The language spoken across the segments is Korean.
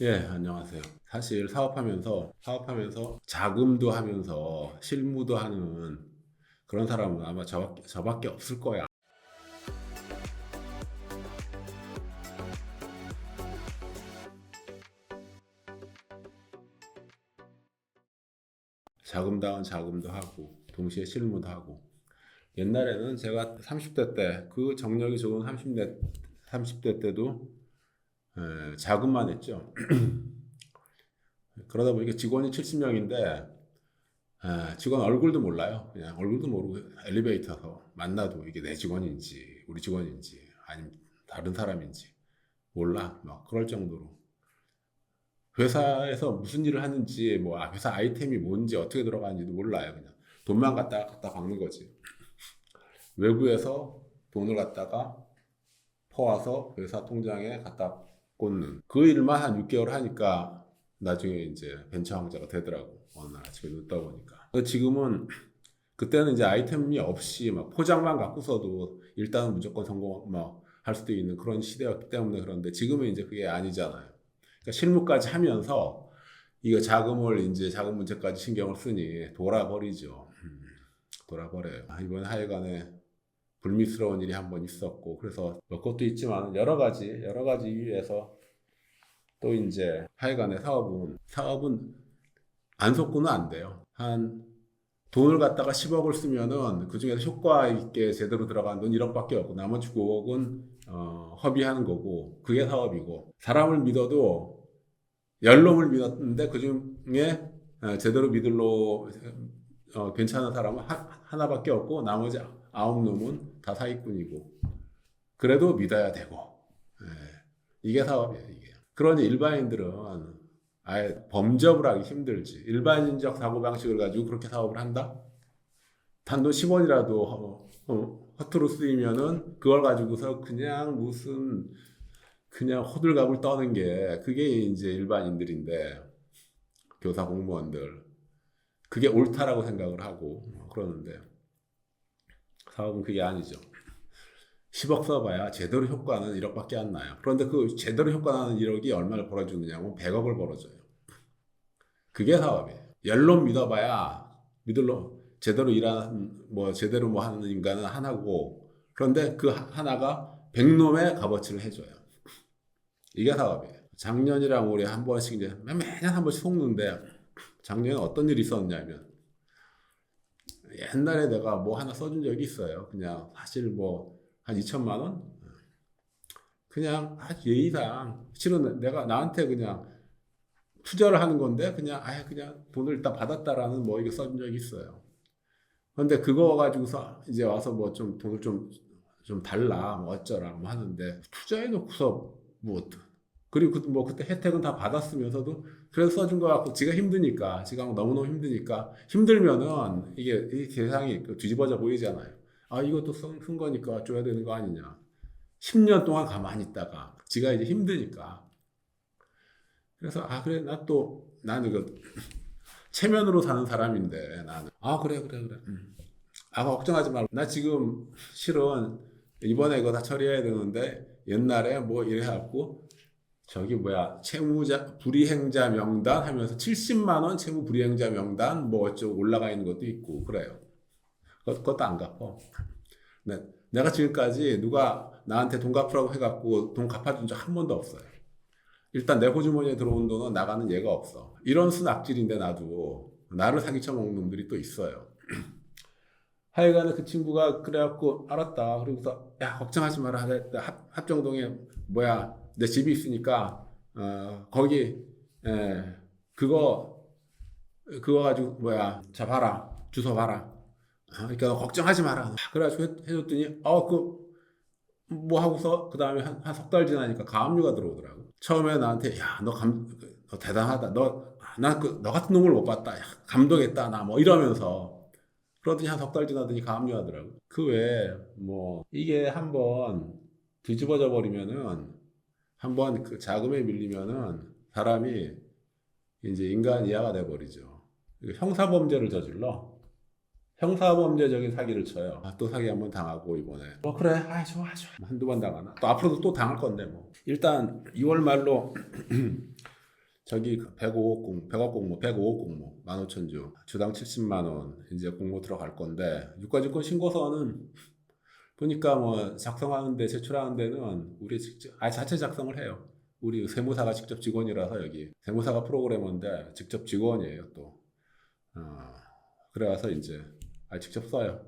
예, 안녕하세요. 사실 사업하면서 사업하면서 자금도 하면서 실무도 하는 그런 사람은 아마 저밖에, 저밖에 없을 거야. 자금다운 자금도 하고 동시에 실무도 하고 옛날에는 제가 30대 때 그 정력이 좋은 30대 30대 때도 에, 자금만 했죠. 그러다 보니까 직원이 70명인데 직원 얼굴도 몰라요. 그냥 얼굴도 모르고 엘리베이터에서 만나도 이게 내 직원인지 우리 직원인지 아니면 다른 사람인지 몰라. 막 그럴 정도로 회사에서 무슨 일을 하는지 뭐 아, 회사 아이템이 뭔지 어떻게 들어가는지도 몰라요. 그냥 돈만 갖다 갖다 박는 거지. 외부에서 돈을 갖다가 퍼와서 회사 통장에 갖다 꽂는 그 일만 한 6개월 하니까 나중에 이제 벤처 왕자가 되더라고 어느 날 아침에 눕다 보니까. 근데 지금은 그때는 이제 아이템이 없이 막 포장만 갖고서도 일단은 무조건 성공 뭐할 수도 있는 그런 시대였기 때문에 그런데 지금은 이제 그게 아니잖아요. 그러니까 실무까지 하면서 이거 자금을 이제 자금 문제까지 신경을 쓰니 돌아버리죠. 음, 돌아버려요. 아, 이번 하여간에 불미스러운 일이 한 번 있었고 그래서 뭐 그것도 있지만 여러 가지 여러 가지 이유에서 또 이제 하여간에 사업은 사업은 안 속고는 안 돼요. 한 돈을 갖다가 10억을 쓰면은 그 중에서 효과 있게 제대로 들어간 돈 1억밖에 없고 나머지 9억은 어, 허비하는 거고 그게 사업이고 사람을 믿어도 열 놈을 믿었는데 그 중에 어, 제대로 믿을로 어, 괜찮은 사람은 하, 하나밖에 없고 나머지 아홉 놈은 다 사기꾼이고 그래도 믿어야 되고. 예, 이게 사업이에요 이게. 그러니 일반인들은 아예 범접을 하기 힘들지. 일반인적 사고방식을 가지고 그렇게 사업을 한다? 단돈 10원이라도 어, 어, 허투루 쓰이면은 그걸 가지고서 그냥 무슨 그냥 호들갑을 떠는 게 그게 이제 일반인들인데 교사 공무원들. 그게 옳다라고 생각을 하고 그러는데 사업은 그게 아니죠. 10억 써봐야 제대로 효과는 1억밖에 안 나요. 그런데 그 제대로 효과 나는 1억이 얼마를 벌어주느냐면 100억을 벌어줘요. 그게 사업이에요. 열로 믿어봐야 믿을로 제대로 일하는 뭐 제대로 뭐 하는 인간은 하나고 그런데 그 하나가 100놈의 값어치를 해줘요. 이게 사업이에요. 작년이랑 올해 한 번씩 이제 매년 한 번씩 속는데 작년에 어떤 일이 있었냐면 옛날에 내가 뭐 하나 써준 적이 있어요. 그냥 사실 뭐 한 2천만 원? 그냥 아, 예의상 실은 내가 나한테 그냥 투자를 하는 건데 그냥 아예 그냥 돈을 일단 받았다라는 뭐 이거 써준 적이 있어요. 그런데 그거 가지고서 이제 와서 뭐 좀 돈을 좀 좀 달라 뭐 어쩌라 뭐 하는데 투자해 놓고서 뭐 그리고 그, 뭐 그때 혜택은 다 받았으면서도 그래서 써준 거 같고 지가 힘드니까 지가 너무너무 힘드니까 힘들면은 이게 이 세상이 그 뒤집어져 보이잖아요. 아 이것도 쓴, 쓴 거니까 줘야 되는 거 아니냐. 10년 동안 가만히 있다가 지가 이제 힘드니까 그래서 아 그래 나 또 나는 그 체면으로 사는 사람인데 나는 아 그래 그래 그래 음. 아 걱정하지 말고 나 지금 실은 이번에 이거 다 처리해야 되는데 옛날에 뭐 이래 갖고 저기 뭐야 채무자 불이행자 명단 하면서 70만 원 채무 불이행자 명단 뭐 어쩌고 올라가 있는 것도 있고 그래요. 그것, 그것도 안 갚어. 네, 내가 지금까지 누가 나한테 돈 갚으라고 해갖고 돈 갚아준 적 한 번도 없어요. 일단 내 호주머니에 들어온 돈은 나가는 예가 없어. 이런 순 악질인데 나도 나를 사기쳐 먹는 놈들이 또 있어요. 하여간에 그 친구가 그래갖고 알았다. 그러고서 야 걱정하지 마라. 합, 합정동에 뭐야 내 집이 있으니까 어, 거기 에, 그거 그거 가지고 뭐야 자 봐라 주소 봐라. 아, 그러니까 걱정하지 마라. 그래가지고 해, 해줬더니 어그 뭐 하고서 그 다음에 한 석 달 지나니까 가압류가 들어오더라고. 처음에 나한테 야너감너 대단하다. 너 나그 너 같은 놈을 못 봤다. 야, 감동했다. 나 뭐 이러면서 그러더니 한 석 달 지나더니 가압류 하더라고. 그 외에 뭐 이게 한번 뒤집어져 버리면은 한번 그 자금에 밀리면은 사람이 이제 인간 이하가 돼 버리죠. 형사 범죄를 저질러. 형사 범죄적인 사기를 쳐요. 아, 또 사기 한 번 당하고 이번에. 뭐 그래, 아 좋아 좋아. 한두 번 당하나. 또 앞으로도 또 당할 건데 뭐. 일단 2월 말로 저기 105억 공, 100억 공모, 105억 공모, 15,000주, 주당 70만 원 이제 공모 들어갈 건데 유가증권 신고서는 보니까 뭐 작성하는데 제출하는 데는 우리 직접 아 자체 작성을 해요. 우리 세무사가 직접 직원이라서 여기 세무사가 프로그래머인데 직접 직원이에요 또. 어, 그래서 이제 아 직접 써요.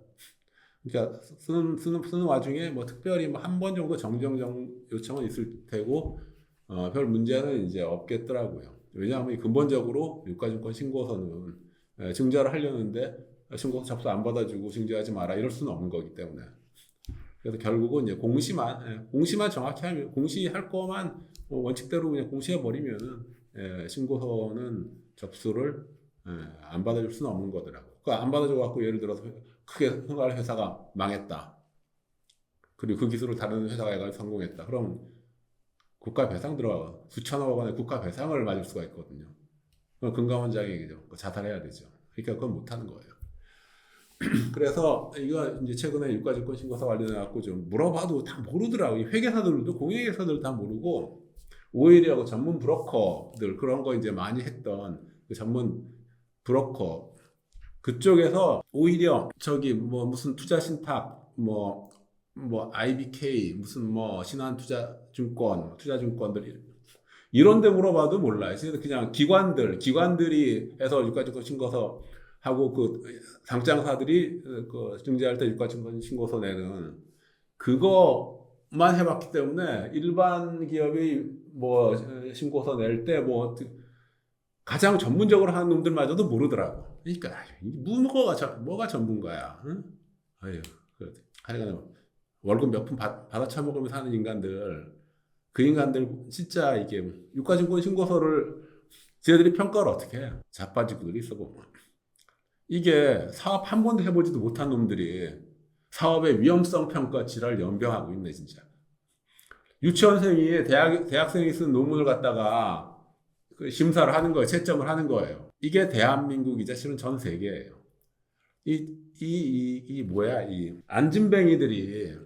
그러니까 쓰는 쓰는 쓰는 와중에 뭐 특별히 뭐 한 번 정도 정정 정 요청은 있을 테고 어, 별 문제는 이제 없겠더라고요. 왜냐하면 이 근본적으로 유가증권 신고서는 예, 증자를 하려는데 신고서 접수 안 받아주고 증자하지 마라 이럴 수는 없는 거기 때문에 그래서 결국은 이제 공시만 예, 공시만 정확히 하면 공시할 거만 뭐 원칙대로 그냥 공시해 버리면은 예, 신고서는 접수를 예, 안 받아줄 수는 없는 거더라고. 그러니까 안 받아줘 갖고 예를 들어서 크게 흥할 회사가 망했다. 그리고 그 기술을 다른 회사가 해가지고 성공했다. 그럼 국가 배상 들어가 수천억 원의 국가 배상을 맞을 수가 있거든요. 그럼 금감원장이 자살해야 되죠. 그러니까 그건 못 하는 거예요. 그래서 이거 이제 최근에 유가증권 신고서 관련해 갖고 좀 물어봐도 다 모르더라고. 이 회계사들도 공인회계사들 다 모르고 오히려 그 전문 브로커들 그런 거 이제 많이 했던 그 전문 브로커 그쪽에서 오히려 저기 뭐 무슨 투자 신탁 뭐뭐 IBK 무슨 뭐 신한투자증권 투자증권들 이런 데 물어봐도 몰라요. 그냥 기관들 기관들이 해서 유가증권 신고서 하고 그 상장사들이 그 증자할 때 유가증권 신고서 내는 그거만 해봤기 때문에 일반 기업이 뭐 신고서 낼 때 뭐 가장 전문적으로 하는 놈들마저도 모르더라고. 그러니까 뭐가 전- 뭐가 전문가야? 응? 아유, 그 하여간 월급 몇 푼 받아 처먹으면서 사는 인간들 그 인간들 진짜 이게 유가증권 신고서를 쟤들이 평가를 어떻게 해? 자빠지고들이 있어 보면 이게 사업 한 번도 해보지도 못한 놈들이 사업의 위험성 평가 지랄 연병하고 있네 진짜. 유치원생이 대학 대학생이 쓴 논문을 갖다가 그 심사를 하는 거예요. 채점을 하는 거예요. 이게 대한민국이자 실은 전 세계예요. 이, 이, 이, 이 뭐야, 이 안진뱅이들이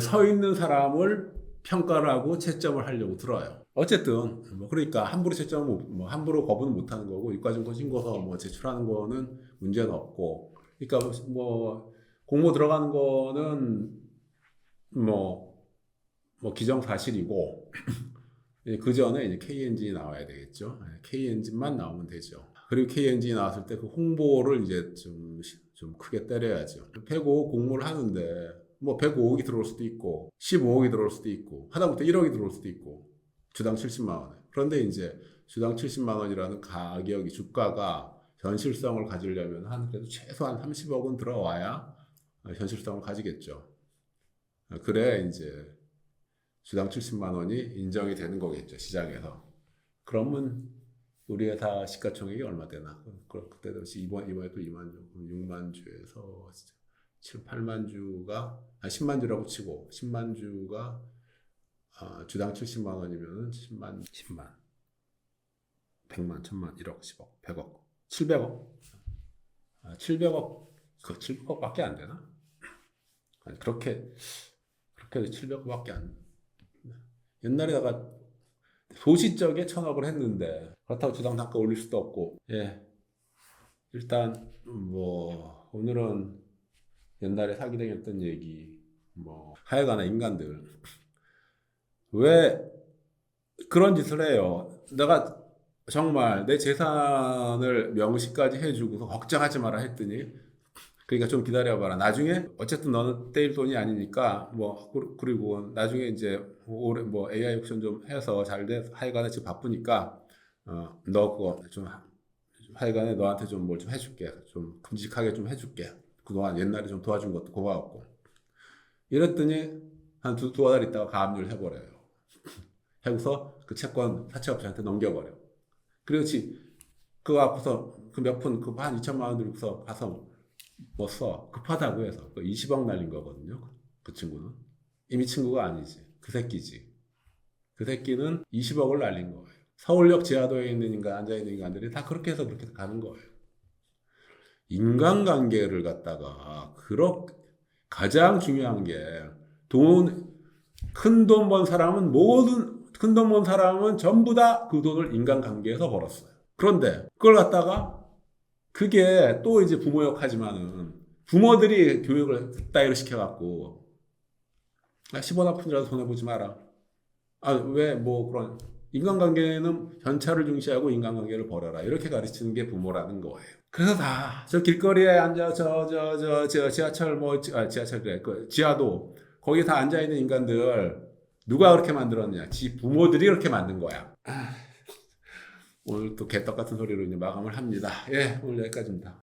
서 있는 사람을 평가를 하고 채점을 하려고 들어요. 어쨌든, 뭐, 그러니까 함부로 채점을, 못- 뭐, 함부로 거부는 못 하는 거고, 유가증권 신고서 뭐 제출하는 거는 문제는 없고, 그러니까 뭐, 공모 들어가는 거는 뭐, 뭐, 기정사실이고, 예, 그 전에 이제 K 엔진이 나와야 되겠죠. K 엔진만 나오면 되죠. 그리고 K 엔진이 나왔을 때 그 홍보를 이제 좀, 시- 좀 크게 때려야죠. 105억 공모를 하는데 뭐 105억이 들어올 수도 있고 15억이 들어올 수도 있고 하다못해 1억이 들어올 수도 있고 주당 70만 원에. 그런데 이제 주당 70만 원이라는 가격이 주가가 현실성을 가지려면 한 그래도 최소한 30억은 들어와야 현실성을 가지겠죠. 그래 이제 주당 70만 원이 인정이 되는 거겠죠 시장에서. 그러면 우리 회사 시가총액이 얼마 되나? 그 그때도 이번 이번에 또 2만 주, 6만 주에서 7, 8만 주가 아 10만 주라고 치고 10만 주가 아, 주당 70만 원이면은 10만 10만 100만 1000만 1억 10억 100억 700억? 아, 700억 그 700억밖에 안 되나? 아니, 그렇게 그렇게 700억밖에 안 옛날에 내가 소시적에 천억을 했는데 그렇다고 주당 단가 올릴 수도 없고. 예. 일단 뭐 오늘은 옛날에 사기 당했던 얘기 뭐 하여간에 인간들 왜 그런 짓을 해요 내가 정말 내 재산을 명시까지 해주고서 걱정하지 마라 했더니 그러니까 좀 기다려봐라. 나중에 어쨌든 너는 떼일 돈이 아니니까 뭐 그- 그리고 나중에 이제 올해 뭐 AI 옵션 좀 해서 잘 돼. 하여간에 지금 바쁘니까 어 너 그거 좀 하- 하여간에 너한테 좀 뭘 좀 해줄게. 좀 큼직하게 좀 해줄게. 그동안 옛날에 좀 도와준 것도 고마웠고 이랬더니 한 두 두어 달 있다가 가압류를 해버려요. 해고서 그 채권 사채업자한테 넘겨버려. 그렇지. 그거 앞에서 그 몇 푼, 그한 2천만 원 들고서 가서 뭐 써. 급하다고 해서. 그 20억 날린 거거든요. 그 친구는. 이미 친구가 아니지. 그 새끼지. 그 새끼는 20억을 날린 거예요. 서울역 지하도에 있는 인간, 앉아있는 인간들이 다 그렇게 해서 그렇게 가는 거예요. 인간관계를 갖다가, 그렇, 가장 중요한 게, 돈, 큰 돈 번 사람은 모든, 큰 돈 번 사람은 전부 다 그 돈을 인간관계에서 벌었어요. 그런데 그걸 갖다가 그게 또 이제 부모 욕하지만은 부모들이 교육을 따위로 시켜갖고 아, 10원 한 푼이라도 손해보지 마라. 아, 왜 뭐 그런 인간관계는 현찰을 중시하고 인간관계를 버려라. 이렇게 가르치는 게 부모라는 거예요. 그래서 다 저 길거리에 앉아 저 저 저 저 지하철 뭐 지- 아, 지하철 그래 그 지하도 거기 다 앉아 있는 인간들 누가 그렇게 만들었냐? 지 부모들이 그렇게 만든 거야. 아, 오늘 또 개떡 같은 소리로 이제 마감을 합니다. 예, 오늘 여기까지입니다.